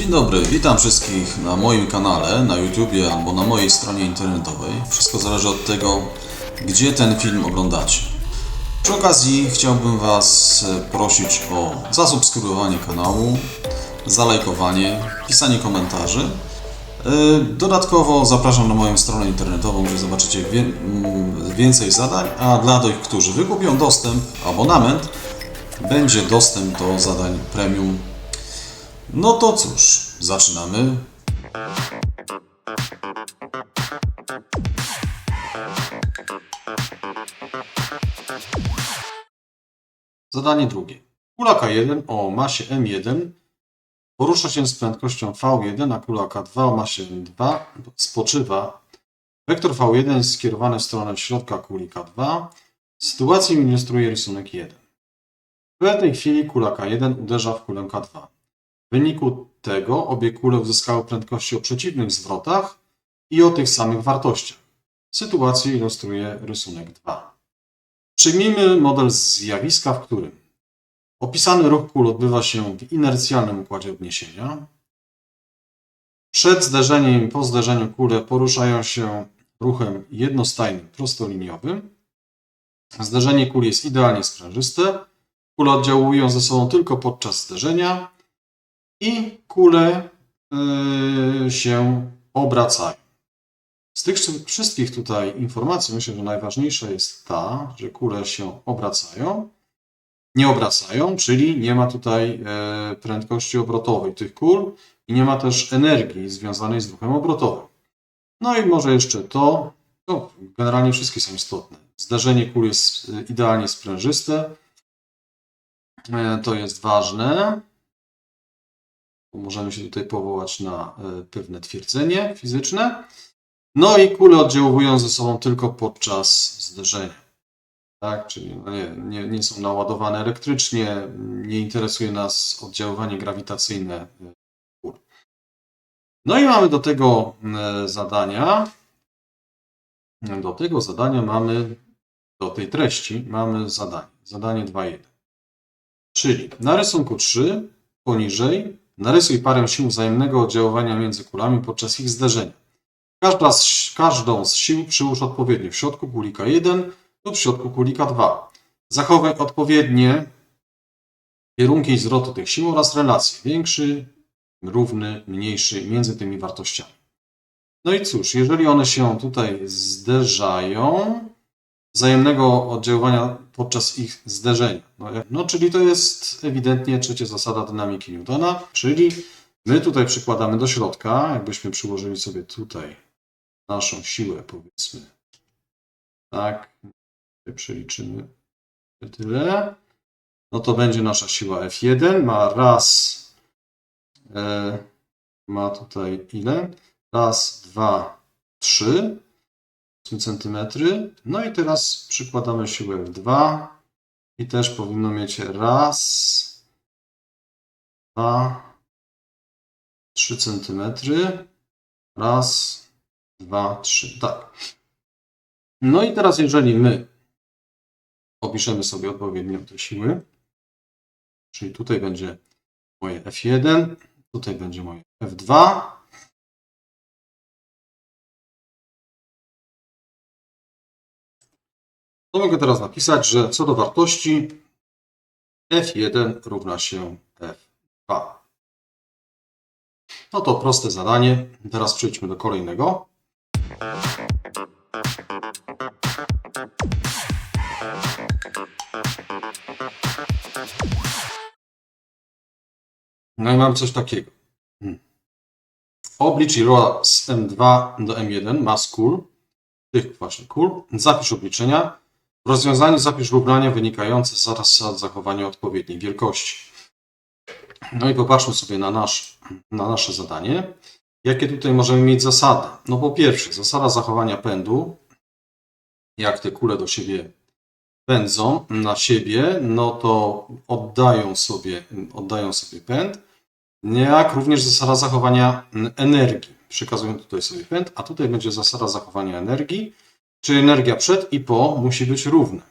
Dzień dobry, witam wszystkich na moim kanale, na YouTubie albo na mojej stronie internetowej. Wszystko zależy od tego, gdzie ten film oglądacie. Przy okazji chciałbym Was e, prosić o zasubskrybowanie kanału, zalajkowanie, pisanie komentarzy. E, Dodatkowo zapraszam na moją stronę internetową, gdzie zobaczycie mm, więcej zadań, a dla tych, którzy wykupią dostęp, abonament, będzie dostęp do zadań premium no to cóż, zaczynamy. Zadanie drugie. Kula K1 o masie M1 porusza się z prędkością V1, a kula K2 o masie M2 spoczywa. Wektor V1 jest skierowany w stronę środka kuli K2. Sytuację ilustruje rysunek 1. W pewnej chwili kula K1 uderza w kulę K2. Wyniku tego obie kule uzyskały prędkości o przeciwnych zwrotach i o tych samych wartościach. Sytuację ilustruje rysunek 2. Przyjmijmy model zjawiska, w którym opisany ruch kul odbywa się w inercjalnym układzie odniesienia. Przed zderzeniem i po zderzeniu kule poruszają się ruchem jednostajnym, prostoliniowym. Zderzenie kul jest idealnie sprężyste. Kule oddziałują ze sobą tylko podczas zderzenia i kule yy, się obracają. Z tych wszystkich tutaj informacji myślę, że najważniejsza jest ta, że kule się obracają, nie obracają, czyli nie ma tutaj e, prędkości obrotowej tych kul i nie ma też energii związanej z ruchem obrotowym. No i może jeszcze to, no, generalnie wszystkie są istotne. Zderzenie kul jest e, idealnie sprężyste, E, to jest ważne. Możemy się tutaj powołać na e, pewne twierdzenie fizyczne. No i kule oddziałują ze sobą tylko podczas zderzenia. Tak, czyli no nie, nie, nie są naładowane elektrycznie, nie interesuje nas oddziaływanie grawitacyjne e, kul. No i mamy do tego e, zadania, do tego zadania mamy, do tej treści mamy zadanie, zadanie 2.1. Czyli na rysunku 3 poniżej Narysuj parę sił wzajemnego oddziaływania między kulami podczas ich zderzenia. Każda z, każdą z sił przyłóż odpowiednio w środku kulika 1 lub w środku kulika 2. Zachowaj odpowiednie kierunki zwrotu tych sił oraz relacje większy, równy, mniejszy między tymi wartościami. No i cóż, jeżeli one się tutaj zderzają, wzajemnego oddziaływania podczas ich zderzenia. No, no, czyli to jest ewidentnie trzecia zasada dynamiki Newtona, czyli my tutaj przykładamy do środka, jakbyśmy przyłożyli sobie tutaj naszą siłę, powiedzmy. Tak, przeliczymy tyle. No to będzie nasza siła F1, ma raz, e, ma tutaj ile? Raz, dwa, trzy centymetry. No i teraz przykładamy siłę F2 i też powinno mieć raz, dwa, trzy centymetry. Raz, dwa, trzy. Tak. No i teraz jeżeli my opiszemy sobie odpowiednio te siły, czyli tutaj będzie moje F1, tutaj będzie moje F2, To mogę teraz napisać, że co do wartości F1 równa się F2. No to proste zadanie. Teraz przejdźmy do kolejnego. No i mam coś takiego. Hmm. Oblicz Iloa z M2 do M1 mas kul, tych właśnie kul. Zapisz obliczenia. W rozwiązaniu zapisz równania wynikające z zasad zachowania odpowiedniej wielkości. No i popatrzmy sobie na, nasz, na nasze zadanie. Jakie tutaj możemy mieć zasady? No po pierwsze, zasada zachowania pędu. Jak te kule do siebie pędzą na siebie, no to oddają sobie, oddają sobie pęd. Jak również zasada zachowania energii. Przekazują tutaj sobie pęd, a tutaj będzie zasada zachowania energii. Czyli energia przed i po musi być równa.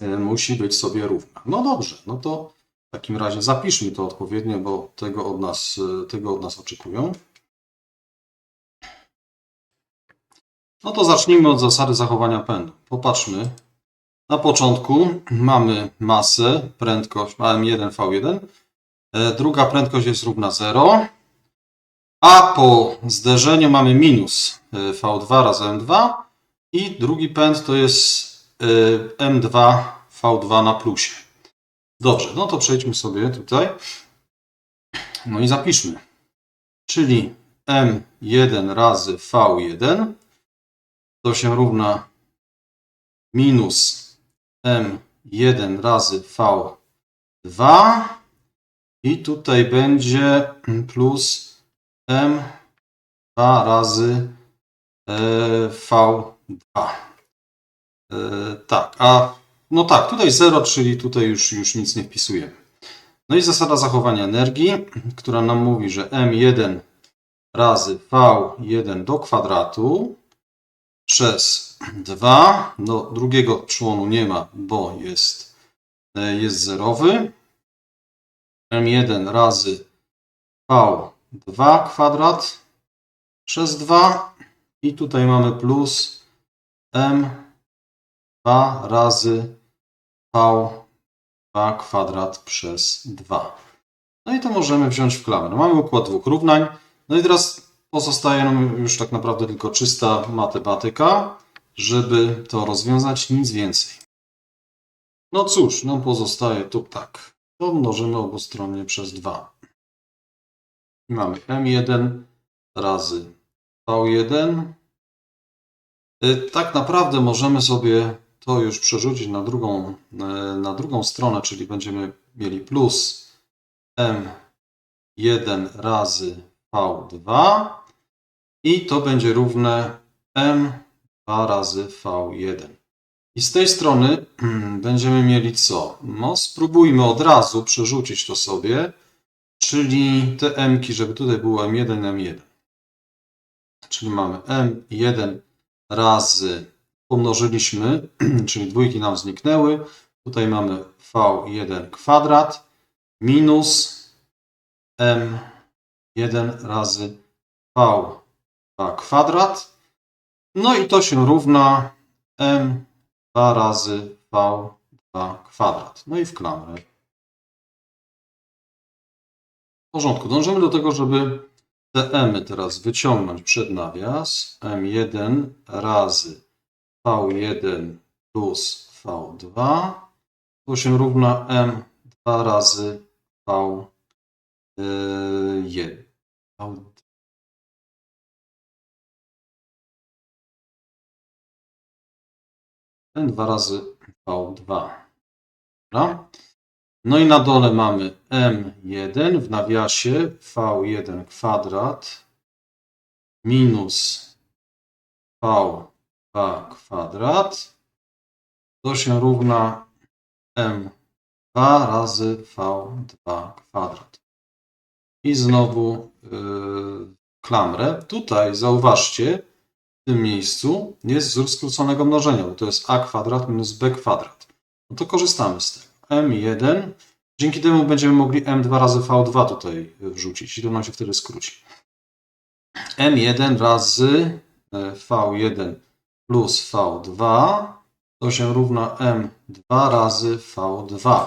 E, Musi być sobie równa. No dobrze, no to W takim razie zapiszmy to odpowiednio, bo tego od nas, e, tego od nas oczekują. No to zacznijmy od zasady zachowania pędu. Popatrzmy. Na początku mamy masę, prędkość m1 v1. E, Druga prędkość jest równa 0. A po zderzeniu mamy minus e, v2 razy m2. I drugi pęd to jest y, M2 V2 na plusie. Dobrze, no to przejdźmy sobie tutaj. No i zapiszmy. Czyli M1 razy V1 to się równa minus M1 razy V2 i tutaj będzie plus M2 razy y, V2. 2. Yy, e, tak, a no tak, tutaj 0, czyli tutaj już, już nic nie wpisujemy. No i zasada zachowania energii, która nam mówi, że m1 razy v1 do kwadratu przez 2. No, drugiego przyłonu nie ma, bo jest, e, jest zerowy. m1 razy v2 kwadrat przez 2. I tutaj mamy plus m2 razy v2 kwadrat przez 2. No i to możemy wziąć w klamę. No, mamy układ dwóch równań. No i teraz Pozostaje nam już tak naprawdę tylko czysta matematyka, żeby to rozwiązać, nic więcej. No cóż, nam pozostaje tu tak. To mnożymy obustronnie przez 2. Mamy m1 razy v1. Y, Tak naprawdę możemy sobie to już przerzucić na drugą, y, na drugą stronę, czyli będziemy mieli plus m1 razy v2 i to będzie równe m2 razy v1. I z tej strony będziemy mieli co? No, spróbujmy od razu przerzucić to sobie, czyli te m żeby tutaj było m1, m1. Czyli mamy m1 razy pomnożyliśmy, czyli dwójki nam zniknęły. Tutaj mamy v1 kwadrat minus m1 razy v2 kwadrat. No i to się równa m2 razy v2 kwadrat. No i w klamrę. W porządku. Dążymy do tego, żeby te m teraz wyciągnąć przed nawias. m1 razy v1 plus v2. To się równa m2 razy v1. V2. N 2 razy V2. Dobra? No i na dole mamy M1 w nawiasie V1 kwadrat minus V2 kwadrat. To się równa M2 razy V2 kwadrat. I znowu yy, klamrę. Tutaj zauważcie, w tym miejscu jest wzór skróconego mnożenia, bo to jest a kwadrat minus b kwadrat. No to korzystamy z tego. M1, dzięki temu będziemy mogli m2 razy v2 tutaj wrzucić i to nam się wtedy skróci. m1 razy e, v1 plus v2 to się równa m2 razy v2.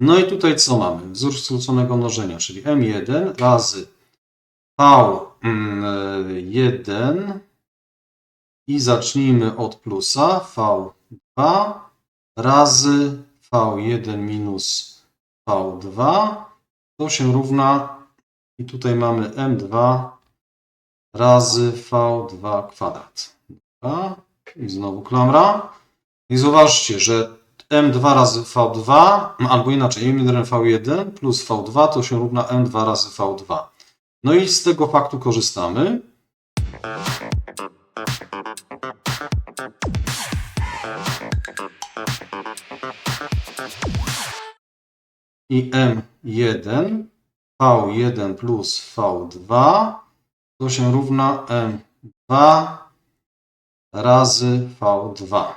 No i tutaj co mamy? Wzór skróconego mnożenia, czyli m1 razy v1 i zacznijmy od plusa V2 razy V1 minus V2. To się równa i tutaj mamy M2 razy V2 kwadrat. I znowu klamra. I zauważcie, że M2 razy V2, albo inaczej M1 V1 plus V2 to się równa M2 razy V2. No i z tego faktu korzystamy. I M1, V1 plus V2 to się równa M2 razy V2.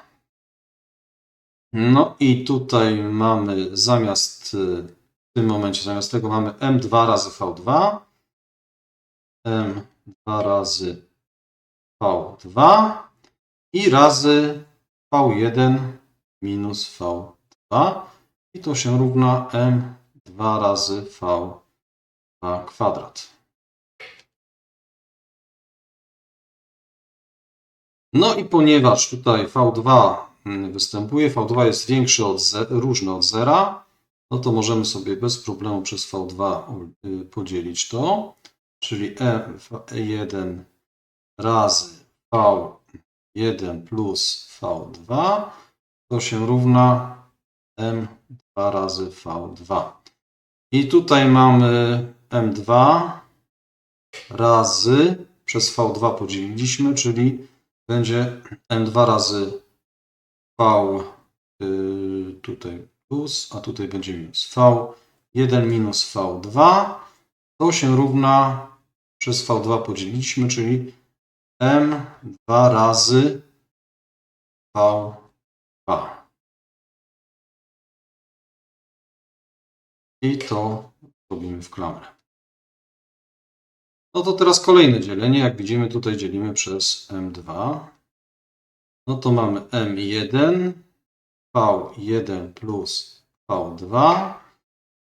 No i tutaj mamy zamiast y, w tym momencie zamiast tego mamy M2 razy V2, M2 razy V2 i razy V1 minus V2 i to się równa M2 razy V2 kwadrat. No i ponieważ tutaj V2 mm, występuje, V2 jest większy od różny od zera, no to możemy sobie bez problemu przez V2 y, podzielić to, czyli E1 razy V1 plus V2 to się równa M2 razy V2. I tutaj mamy M2 razy przez V2 podzieliliśmy, czyli będzie M2 razy V y, tutaj plus, a tutaj będzie minus. V1 minus V2 to się równa przez V2 podzieliliśmy, czyli M2 razy V2. I to robimy w klamrę. No to teraz kolejne dzielenie. Jak widzimy, tutaj dzielimy przez M2. No to mamy M1, V1 plus V2.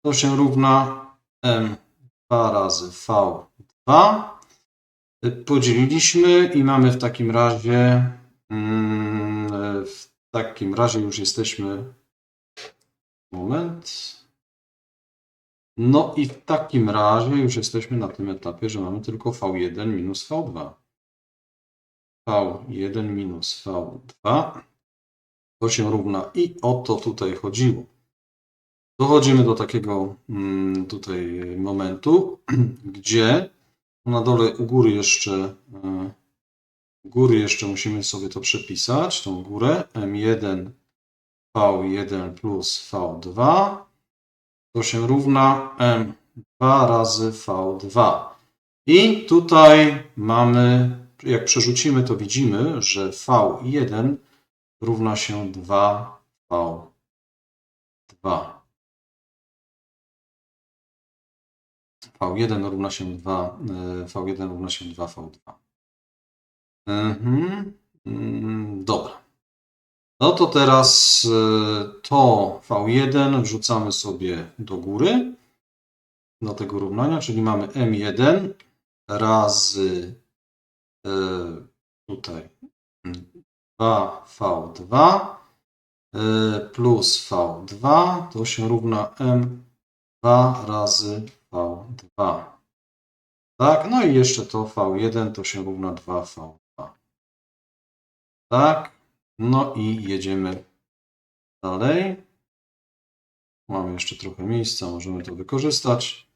To się równa M2 razy V2. Podzieliliśmy i mamy w takim razie, mm, w takim razie już jesteśmy, moment. No i w takim razie już jesteśmy na tym etapie, że mamy tylko V1 minus V2. V1 minus V2 to się równa i o to tutaj chodziło. Dochodzimy do takiego mm, tutaj momentu, gdzie na dole u góry jeszcze e, u góry jeszcze musimy sobie to przepisać, tą górę M1 V1 plus V2 to się równa M2 razy V2. I tutaj mamy, jak przerzucimy, to widzimy, że V1 równa się 2V2. V1 równa się 2, e, V1 równa się 2V2. Mhm. Mm, Dobra. No to teraz e, to V1 wrzucamy sobie do góry, do tego równania, czyli mamy M1 razy e, tutaj 2V2 e, plus V2 to się równa M2 razy V2. Tak, no i jeszcze to V1 to się równa 2V2. Tak, no i jedziemy dalej. Mamy jeszcze trochę miejsca, możemy to wykorzystać.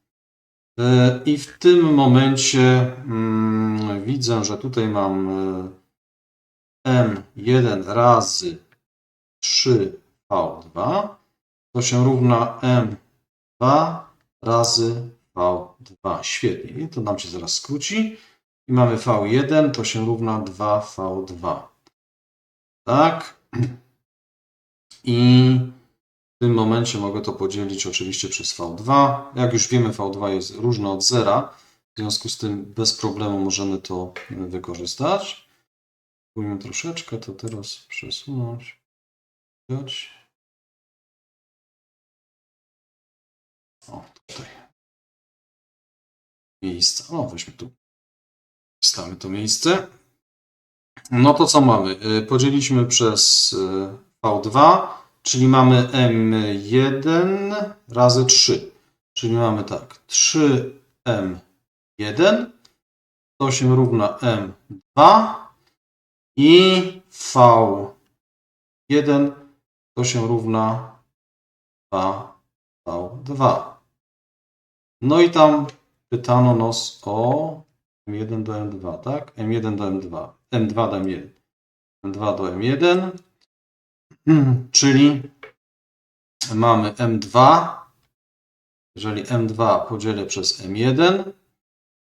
E, I w tym momencie mm, widzę, że tutaj mam e, M1 razy 3V2. To się równa M2 razy V2. Świetnie. I to nam się zaraz skróci. I mamy V1, to się równa 2V2. Tak. I w tym momencie mogę to podzielić oczywiście przez V2. Jak już wiemy, V2 jest różne od zera. W związku z tym bez problemu możemy to wykorzystać. Spróbujmy troszeczkę to teraz przesunąć. O, tutaj. Miejsce. O, weźmy tu. Wstamy to miejsce. No to co mamy? Y, Podzieliliśmy przez y, V2, czyli mamy M1 razy 3. Czyli mamy tak, 3M1 to się równa M2 i V1 to się równa 2V2. No i tam pytano nas o M1 do M2, tak? M1 do M2. M2 do M1. M2 do M1. Czyli mamy M2. Jeżeli M2 podzielę przez M1,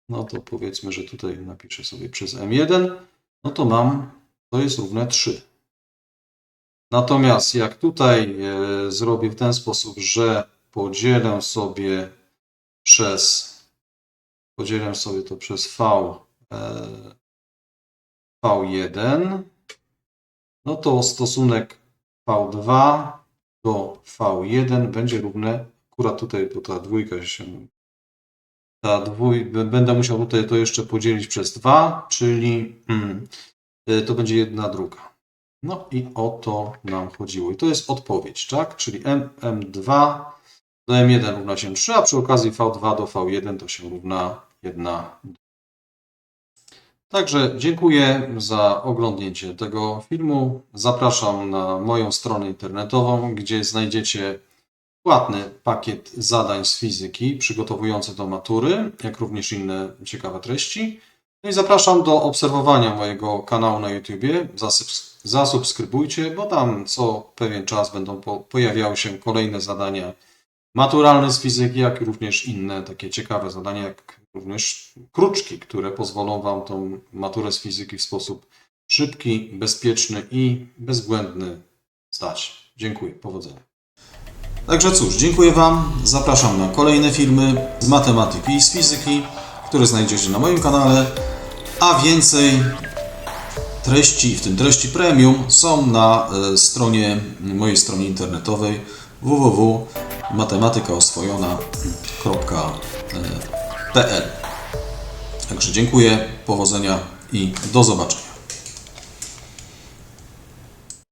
no to powiedzmy, że tutaj napiszę sobie przez M1, no to mam, to jest równe 3. Natomiast jak tutaj e, zrobię w ten sposób, że podzielę sobie przez podzielę sobie to przez V e, V1 no to stosunek V2 do V1 będzie równe, akurat tutaj, bo ta dwójka się, ta dwój, będę musiał tutaj to jeszcze podzielić przez 2, czyli mm, y, to będzie jedna druga. No i o to nam chodziło. I to jest odpowiedź, tak? Czyli M, M2 do M1 równa się 3, a przy okazji V2 do V1 to się równa 1 Także dziękuję za oglądnięcie tego filmu. Zapraszam na moją stronę internetową, gdzie znajdziecie płatny pakiet zadań z fizyki przygotowujący do matury, jak również inne ciekawe treści. No i zapraszam do obserwowania mojego kanału na YouTubie. Zasubs- Zasubskrybujcie, bo tam co pewien czas będą po- pojawiały się kolejne zadania maturalne z fizyki, jak również inne takie ciekawe zadania, jak również kruczki, które pozwolą Wam tą maturę z fizyki w sposób szybki, bezpieczny i bezbłędny zdać. Dziękuję, powodzenia. Także cóż, dziękuję Wam. Zapraszam na kolejne filmy z matematyki i z fizyki, które znajdziecie na moim kanale, a więcej treści, w tym treści premium, są na e, stronie, mojej stronie internetowej www.matematykaoswojona.pl Także dziękuję, powodzenia i do zobaczenia.